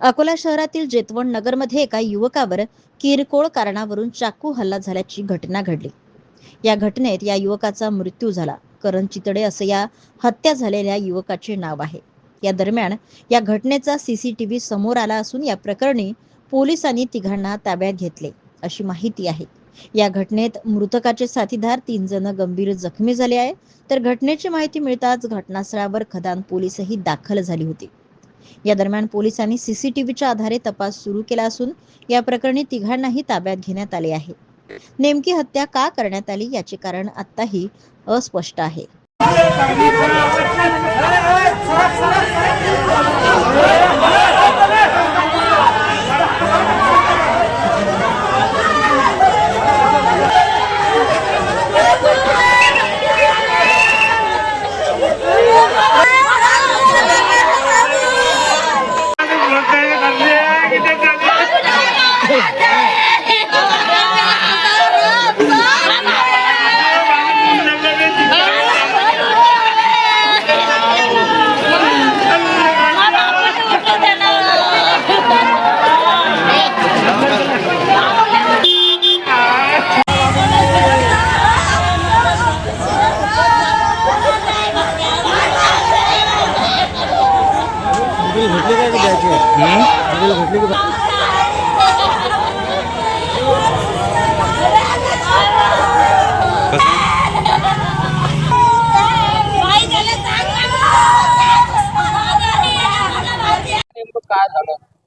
अकोला शहरातील जेतवण नगरमध्ये एका युवकावर किरकोळ कारणावरून चाकू हल्ला झाल्याची घटना घडली. या घटनेत या युवकाचा मृत्यू झाला. करण चितडे असं या हत्या झालेल्या युवकाचे नाव आहे. या दरम्यान या घटनेचा सीसीटीव्ही समोर आला असून या प्रकरणी पोलिसांनी तिघांना ताब्यात घेतले अशी माहिती आहे. या घटनेत मृतकाचे साथीदार तीन जण गंभीर जखमी झाले आहे तर घटनेची माहिती मिळताच घटनास्थळावर खदान पोलीसही दाखल झाली होती. या दरम्यान पोलिसांनी सीसीटीव्हीच्या आधारे तपास सुरू केला असून या प्रकरणी तिघांनाही ताब्यात घेण्यात आले आहे नेमकी हत्या का करण्यात आली याचे कारण आताही अस्पष्ट आहे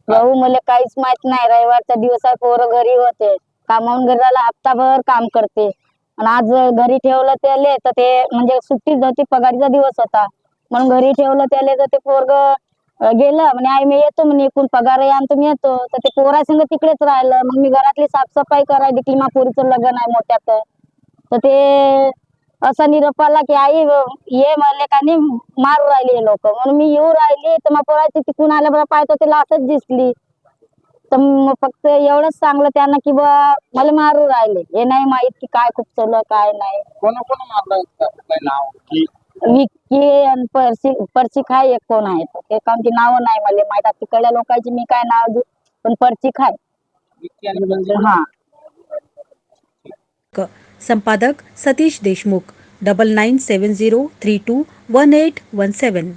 भाऊ मला काहीच माहीत नाही. रविवारचा दिवस आहे पोरं घरी होते. कामावून घरी राहिला हप्ताभर काम करते. आणि आज घरी ठेवलं त्याले तर ते म्हणजे सुट्टीच होती पगारीचा दिवस होता. म्हणून घरी ठेवलं त्याले तर ते पोरग गेलं म्हणे आई मी येतो म्हणे एकूण पगार आहे आणि तुम्ही येतो. तर ते पोरासंग तिकडेच राहिलं. मग मी घरातली साफसफाई करायला दिली मा पोरीचं लग्न आहे मोठ्यात. तर ते असा निरोप आला की आई ये म्हणले का नाही मारू राहिली लोक. म्हणून मी येऊ राहिली तर मग पोराची तिकून आल्याबरोबर पाहतो तिला असंच दिसली. तर मग फक्त एवढंच सांगलं त्यांना की बा मला मारू राहिले. हे नाही माहीत की काय खूप चल काय नाही. कोण कोण मारलं नाव? की विक्की आणि परसी परची खाय एक कोण आहे? ते कामची नावं नाही मला माहीत आता तिकडल्या लोकांची मी काय नाव देऊ पण आणि म्हणजे हा. क- संपादक Satish Deshmukh. Double nine seven zero three two one eight one seven.